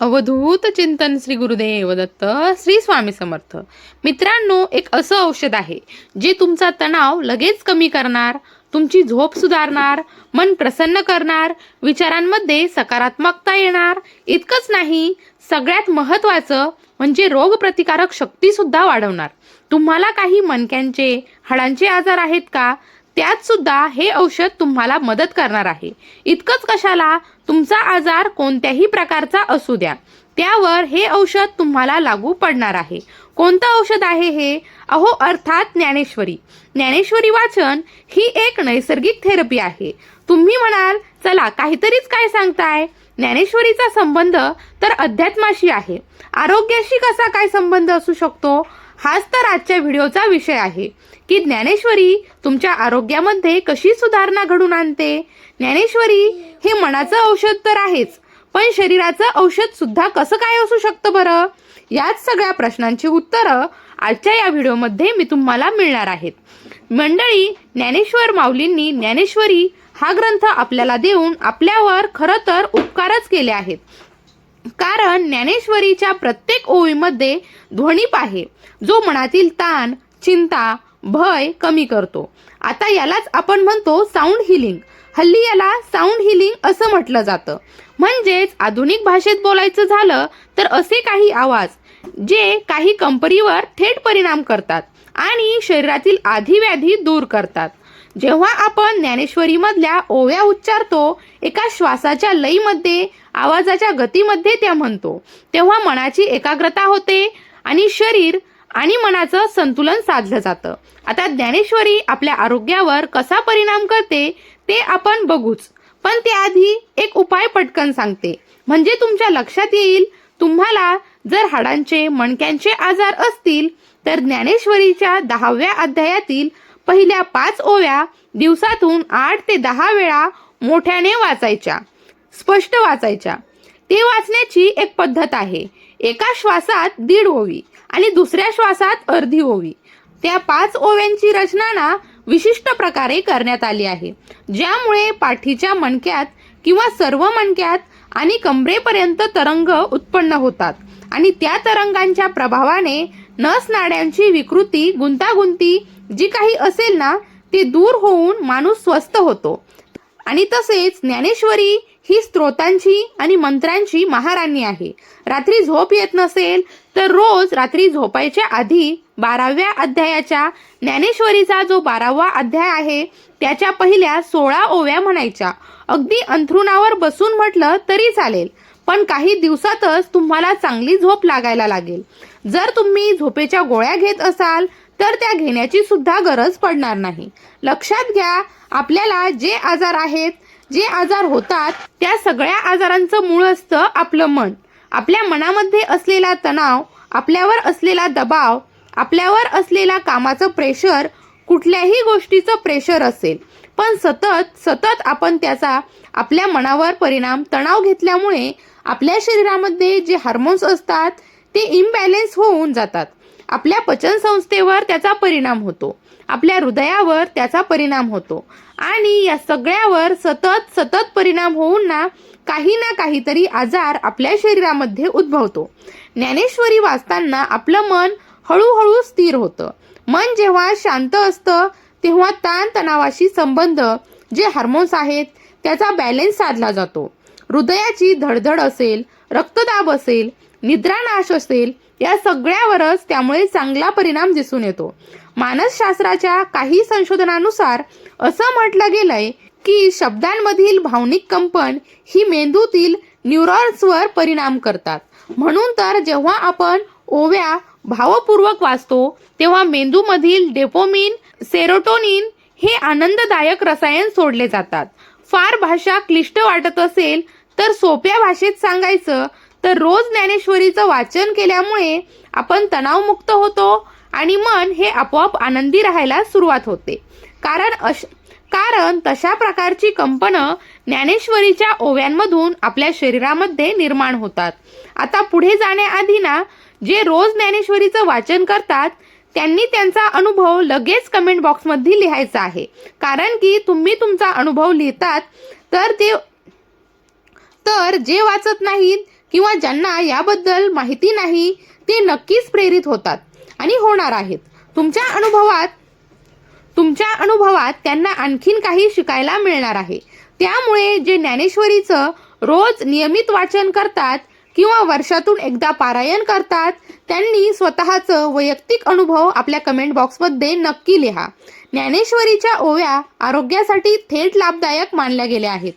अवधूत चिंतन श्री गुरुदेव दत्त श्री स्वामी समर्थ. मित्रांनो एक असं औषध आहे जे तुमचा तणाव लगेच कमी करणार तुमची झोप सुधारणार मन प्रसन्न करणार विचारांमध्ये सकारात्मकता येणार. इतकंच नाही सगळ्यात महत्त्वाचं म्हणजे रोगप्रतिकारक शक्ती सुद्धा वाढवणार. तुम्हाला काही मणक्यांचे हाडांचे आजार आहेत का? त्यात सुद्धा हे औषध तुम्हाला मदत करणार आहे. इतकंच कशाला? तुमचा आजार कोणत्याही प्रकारचा असू द्या. त्यावर हे औषध तुम्हाला लागू पडणार आहे. कोणतं औषध आहे हे? अहो अर्थात ज्ञानेश्वरी. ज्ञानेश्वरी वाचन ही एक नैसर्गिक थेरपी आहे. तुम्ही म्हणाल चला काहीतरीच काय सांगताय? ज्ञानेश्वरीचा संबंध तर अध्यात्माशी आहे. आरोग्याशी कसा काय संबंध असू शकतो? हाच तर आजच्या व्हिडिओचा विषय आहे. की ज्ञानेश्वरी तुमच्या आरोग्यामध्ये कशी सुधारणा घडून आणते? ज्ञानेश्वरी हे मनाचं औषध तर आहेच पण शरीराचं औषध सुद्धा कसं काय असू शकतं बरं? याच सगळ्या प्रश्नांची उत्तरं आजच्या या व्हिडिओमध्ये मी तुम्हाला मिळणार आहेत. मंडळी ज्ञानेश्वर माऊलींनी ज्ञानेश्वरी हा ग्रंथ आपल्याला देऊन आपल्यावर खरं तर उपकारच केले आहेत. कारण ज्ञानेश्वरीच्या प्रत्येक ओळीमध्ये ध्वनीप आहे जो मनातील ताण चिंता भय कमी करतो. आता यालाच आपण म्हणतो साऊंड हिलिंग हल्ली याला साऊंड हिलिंग असं म्हटलं जातं. म्हणजेच आधुनिक भाषेत बोलायचं झालं तर असे काही आवाज जे काही कंपनीवर थेट परिणाम करतात आणि शरीरातील आधीव्याधी दूर करतात. जेव्हा आपण ज्ञानेश्वरीमधल्या ओव्या उच्चारतो एका श्वासाच्या लईमध्ये आवाजाच्या गतीमध्ये त्या म्हणतो. तेव्हा मनाची एकाग्रता होते आणि शरीर आणि मनाचं संतुलन साधलं जातं. आता ज्ञानेश्वरी आपल्या आरोग्यावर कसा परिणाम करते ते आपण बघूच. पण त्याआधी एक उपाय पटकन सांगते. म्हणजे तुमच्या लक्षात येईल तुम्हाला जर हाडांचे मणक्यांचे आजार असतील तर ज्ञानेश्वरीच्या दहाव्या अध्यायातील पहिल्या पाच ओव्या दिवसातून आठ ते दहा वेळा मोठ्याने वाचायच्या स्पष्ट वाचायच्या. ते वाचण्याची एक पद्धत आहे. एका श्वासात दीड ओवी आणि दुसऱ्या श्वासात अर्धी ओवी. त्या पाच ओव्यांची रचना ना विशिष्ट प्रकारे करण्यात आली आहे. ज्यामुळे पाठीच्या मणक्यात किंवा सर्व मणक्यात आणि कमरेपर्यंत तरंग उत्पन्न होतात आणि त्या तरंगांच्या प्रभावाने नस नाड्यांची विकृती गुंतागुंती जी काही असेल ना ती दूर होऊन माणूस स्वस्थ होतो. आणि तसेच ज्ञानेश्वरी ही स्त्रोतांची आणि मंत्रांची महाराणी आहे. रात्री झोप येत नसेल तर रोज रात्री झोपायच्या आधी बाराव्या अध्यायाच्या ज्ञानेश्वरीचा जो बारावा अध्याय आहे त्याच्या पहिल्या सोळा ओव्या म्हणायच्या. अगदी अंथरुणावर बसून म्हटलं तरी चालेल पण काही दिवसातच तुम्हाला चांगली झोप लागायला लागेल. जर तुम्ही झोपेच्या गोळ्या घेत असाल तर त्या घेण्याची सुद्धा गरज पडणार नाही. लक्षात घ्या आपल्याला जे आजार आहेत जे आजार होतात त्या सगळ्या आजारांचं मूळ असतं आपलं मन. आपल्या मनामध्ये असलेला तणाव आपल्यावर असलेला दबाव आपल्यावर असलेला कामाचं प्रेशर कुठल्याही गोष्टीचं प्रेशर असेल. पण सतत सतत आपण त्याचा आपल्या मनावर परिणाम तणाव घेतल्यामुळे आपल्या शरीरामध्ये जे हार्मोन्स असतात ते इम्बॅलेन्स होऊन जातात. आपल्या पचनसंस्थेवर त्याचा परिणाम होतो. आपल्या हृदयावर त्याचा परिणाम होतो. आणि या सगळ्यावर सतत सतत परिणाम होऊन ना काही ना काहीतरी आजार आपल्या शरीरामध्ये उद्भवतो. ज्ञानेश्वरी वाचताना आपलं मन हळूहळू स्थिर होतं. मन जेव्हा शांत असतं तेव्हा ताणतणावाशी संबंध जे हार्मोन्स आहेत त्याचा बॅलेन्स साधला जातो. हृदयाची धडधड असेल रक्तदाब असेल निद्रानाश असेल या सगळ्यावरच त्यामुळे चांगला परिणाम दिसून येतो. मानसशास्त्राच्या काही संशोधनानुसार असं म्हटलं गेलंय की शब्दांमधील भावनिक कंपन ही मेंदूतील न्यूरॉन्सवर परिणाम करतात. म्हणून तर जेव्हा आपण ओव्या भावपूर्वक वाचतो तेव्हा मेंदूमधील डेपोमिन सेरोटोनिन हे आनंददायक रसायन सोडले जातात. फार भाषा क्लिष्ट वाटत असेल तर सोप्या भाषेत सांगायचं तर रोज ज्ञानेश्वरीचं वाचन केल्यामुळे आपण तणावमुक्त होतो आणि मन हे आपोआप आनंदी राहायला सुरुवात होते. कारण अश कारण तशा प्रकारची कंपनं ज्ञानेश्वरीच्या ओव्यांमधून आपल्या शरीरामध्ये निर्माण होतात. आता पुढे जाण्याआधी ना जे रोज ज्ञानेश्वरीचं वाचन करतात त्यांनी त्यांचा अनुभव लगेच कमेंट बॉक्समध्ये लिहायचा आहे. कारण की तुम्ही तुमचा अनुभव लिहितात तर ते तर जे वाचत नाहीत किंवा ज्यांना याबद्दल माहिती नाही ते नक्कीच प्रेरित होतात आणि होणार आहेत. तुमच्या अनुभवात तुमच्या अनुभवात त्यांना आणखीन काही शिकायला मिळणार आहे. त्यामुळे जे ज्ञानेश्वरीचं रोज नियमित वाचन करतात किंवा वर्षातून एकदा पारायण करतात त्यांनी स्वतःचं वैयक्तिक अनुभव आपल्या कमेंट बॉक्समध्ये नक्की लिहा. ज्ञानेश्वरीच्या ओव्या आरोग्यासाठी थेट लाभदायक मानल्या गेल्या आहेत.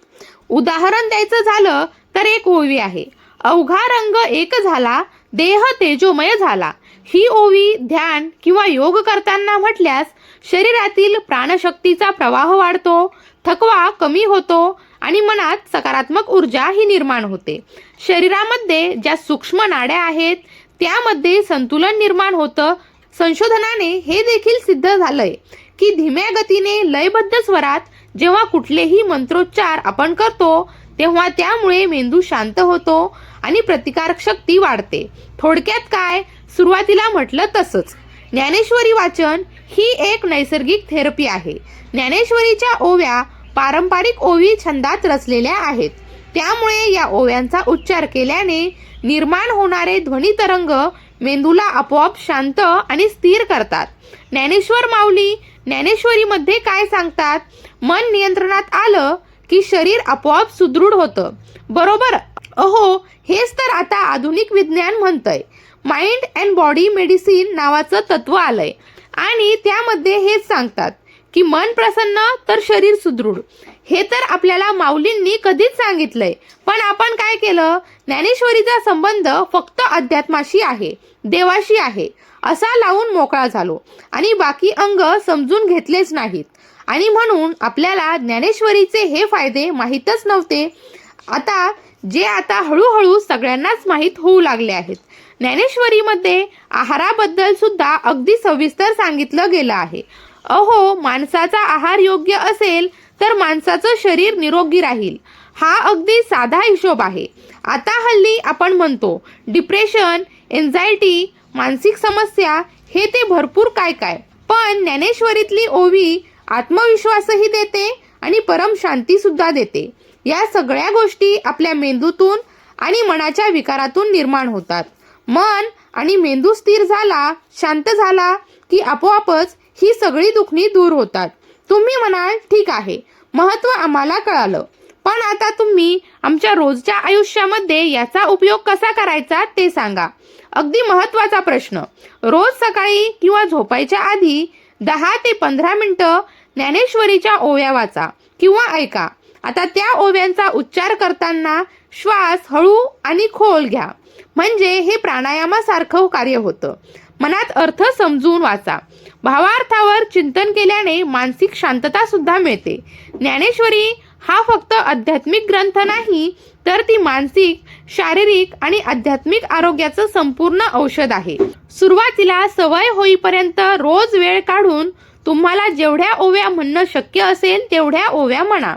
उदाहरण द्यायचं झालं तर एक ओवी आहे. अवघा रंग एक झाला देह तेजोमय झाला. ही ओवी ध्यान किंवा योग करताना म्हटल्यास शरीरातील प्राणशक्तीचा प्रवाह वाढतो थकवा कमी होतो आणि मनात सकारात्मक ऊर्जा ही निर्माण होते. शरीरामध्ये ज्या सूक्ष्म नाड्या आहेत त्यामध्ये संतुलन निर्माण होतं. संशोधनाने हे देखील सिद्ध झालंय की धीम्या गतीने लयबद्ध स्वरात जेव्हा कुठलेही मंत्रोच्चार आपण करतो तेव्हा त्यामुळे मेंदू शांत होतो आणि प्रतिकारक शक्ती वाढते. थोडक्यात काय? सुरुवातीला म्हटलं तसंच. ज्ञानेश्वरी वाचन ही एक नैसर्गिक थेरपी आहे. ज्ञानेश्वरीच्या ओव्या पारंपरिक ओवी छंदात रचलेल्या आहेत. त्यामुळे या ओव्यांचा उच्चार केल्याने निर्माण होणारे ध्वनी तरंग मेंदूला आपोआप शांत आणि स्थिर करतात. ज्ञानेश्वर माऊली ज्ञानेश्वरीमध्ये काय सांगतात? मन नियंत्रणात आलं की शरीर आपोआप सुदृढ होतं. बरोबर? अहो हेच तर आता आधुनिक विज्ञान म्हणतंय. माइंड अँड बॉडी मेडिसिन नावाचं तत्व आलंय. आणि त्यामध्ये हेच सांगतात की मन प्रसन्न तर शरीर सुदृढ. हे तर आपल्याला माऊलींनी कधीच सांगितलंय. पण आपण काय केलं? ज्ञानेश्वरीचा संबंध फक्त अध्यात्माशी आहे देवाशी आहे असा लावून मोकळा झालो. आणि बाकी अंग समजून घेतलेच नाहीत. आणि म्हणून आपल्याला ज्ञानेश्वरीचे हे फायदे माहीतच नव्हते. आता जे आता हळूहळू सगळ्यांनाच माहीत होऊ लागले आहेत. ज्ञानेश्वरीमध्ये आहाराबद्दल सुद्धा अगदी सविस्तर सांगितलं गेलं आहे. अहो माणसाचा आहार योग्य असेल तर माणसाचं शरीर निरोगी राहील. हा अगदी साधा हिशोब आहे. आता हल्ली आपण म्हणतो डिप्रेशन एन्झायटी मानसिक समस्या हे ते भरपूर काय काय पण ज्ञानेश्वरीतली ओवी आत्मविश्वासही देते आणि परम शांती सुद्धा देते. या सगळ्या गोष्टी आपल्या मेंदूतून आणि मनाच्या विकारातून निर्माण होतात. मन आणि मेंदू स्थिर झाला शांत झाला की आपोआपच ही सगळी दुखणी दूर होतात. तुम्ही म्हणाल ठीक आहे. महत्त्व आम्हाला कळालं. पण आता तुम्ही आमच्या रोजच्या आयुष्यामध्ये याचा उपयोग कसा करायचा ते सांगा. अगदी महत्त्वाचा प्रश्न. रोज सकाळी किंवा झोपायच्या आधी दहा ते पंधरा मिनटं ज्ञानेश्वरीच्या ओव्या वाचा किंवा ऐका. आता त्या ओव्यांचा उच्चार करताना श्वास हळू आणि खोल घ्या. म्हणजे हे प्राणायामासारखं कार्य होतं. मनात अर्थ समजून वाचा. भावार्थावर चिंतन केल्याने मानसिक शांतता सुद्धा मिळते. ज्ञानेश्वरी हा फक्त आध्यात्मिक ग्रंथ नाही तर ती मानसिक शारीरिक आणि आध्यात्मिक आरोग्याचं संपूर्ण औषध आहे. सुरुवातीला सवय होईपर्यंत रोज वेळ काढून तुम्हाला जेवढ्या ओव्या म्हणणं शक्य असेल तेवढ्या ओव्या म्हणा.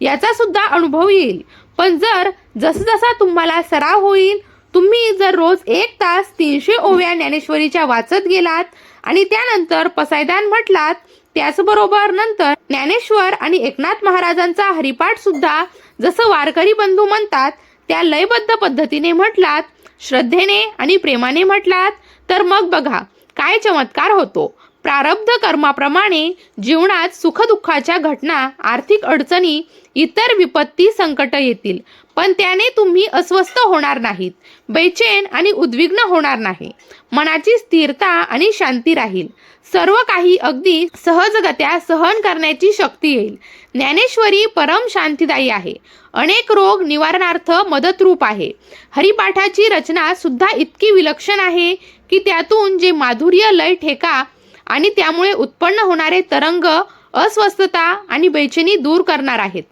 याचा सुद्धा अनुभव येईल. पण जर जसजसा तुम्हाला सराव होईल तुम्ही जर रोज एक तास तीनशे ओव्या ज्ञानेश्वरीच्या वाचत गेलात आणि त्यानंतर पसायदान म्हटलात त्याचबरोबर नंतर ज्ञानेश्वर आणि एकनाथ महाराजांचा हरिपाठ सुद्धा जसं वारकरी बंधू म्हणतात त्या लयबद्ध पद्धतीने म्हटलात श्रद्धेने आणि प्रेमाने म्हटलात तर मग बघा काय चमत्कार होतो. प्रारब्ध कर्माप्रमाणे जीवनात सुखदुःखाच्या घटना आर्थिक अडचणी इतर विपत्ती संकट येतील. पण त्याने तुम्ही अस्वस्थ होणार नाहीत बेचैन आणि उद्विग्न होणार नाही. मनाची स्थिरता आणि शांती राहील. सर्व काही अगदी सहजगत्या सहन करण्याची शक्ती येईल. ज्ञानेश्वरी परम शांतीदायी आहे. अनेक रोग निवारणार्थ मदतरूप आहे. हरिपाठाची रचना सुद्धा इतकी विलक्षण आहे की त्यातून जे माधुर्य लय ठेका आणि त्यामुळे उत्पन्न होणारे तरंग अस्वस्थता आणि बेचैनी दूर करणार आहेत.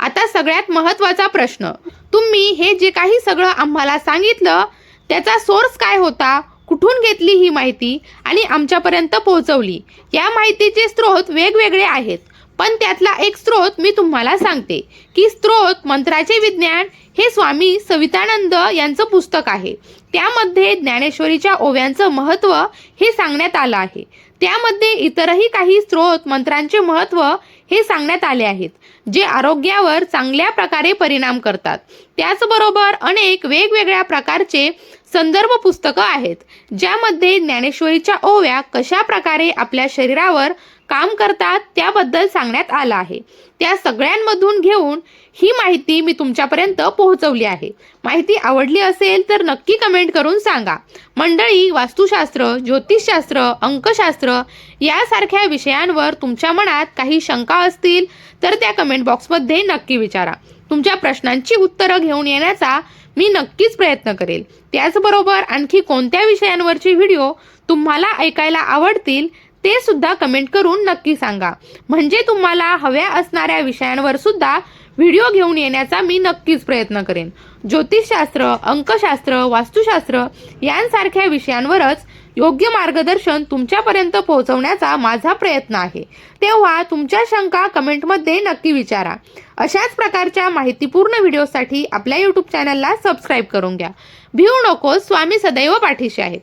आता सगळ्यात महत्त्वाचा प्रश्न तुम्ही हे जे काही सगळं आम्हाला सांगितलं त्याचा सोर्स काय होता? कुठून घेतली ही माहिती? आणि आमच्यापर्यंत पोहोचवली. या माहितीचे स्रोत वेगवेगळे आहेत. पण त्यातला एक स्रोत मी तुम्हाला सांगते की स्रोत मंत्राचे विज्ञान हे स्वामी सवितानंद यांचं पुस्तक आहे. त्यामध्ये ज्ञानेश्वरीच्या ओव्यांचं महत्त्व हे सांगण्यात आलं आहे. त्यामध्ये इतरही काही स्रोत मंत्रांचे महत्त्व हे सांगण्यात आले आहेत जे आरोग्यावर चांगल्या प्रकारे परिणाम करतात. त्याचबरोबर अनेक वेगवेगळ्या प्रकारचे संदर्भ पुस्तकं आहेत ज्यामध्ये ज्ञानेश्वरीच्या ओव्या कशा प्रकारे आपल्या शरीरावर काम करतात त्याबद्दल सांगण्यात आलं आहे. त्या सगळ्यांमधून घेऊन ही माहिती मी तुमच्यापर्यंत पोहोचवली आहे. माहिती आवडली असेल तर नक्की कमेंट करून सांगा. मंडळी वास्तुशास्त्र ज्योतिषशास्त्र अंकशास्त्र यासारख्या विषयांवर तुमच्या मनात काही शंका असतील तर त्या कमेंट बॉक्समध्ये नक्की विचारा. तुमच्या प्रश्नांची उत्तरं घेऊन येण्याचा मी नक्कीच प्रयत्न करेल. त्याचबरोबर आणखी कोणत्या विषयांवरचे व्हिडिओ तुम्हाला ऐकायला आवडतील ते सुद्धा कमेंट करून नक्की सांगा. म्हणजे तुम्हाला हव्या असणाऱ्या विषयांवर सुद्धा व्हिडिओ घेऊन येण्याचा मी नक्कीच प्रयत्न करेन. ज्योतिषशास्त्र अंकशास्त्र वास्तुशास्त्र यांसारख्या विषयांवरच योग्य मार्गदर्शन तुमच्यापर्यंत पोहोचवण्याचा माझा प्रयत्न आहे. तेव्हा तुमच्या शंका कमेंटमध्ये नक्की विचारा. अशाच प्रकारच्या माहितीपूर्ण व्हिडिओसाठी आपल्या यूट्यूब चॅनलला सबस्क्राईब करून घ्या. भिऊ नको स्वामी सदैव पाठीशी आहेत.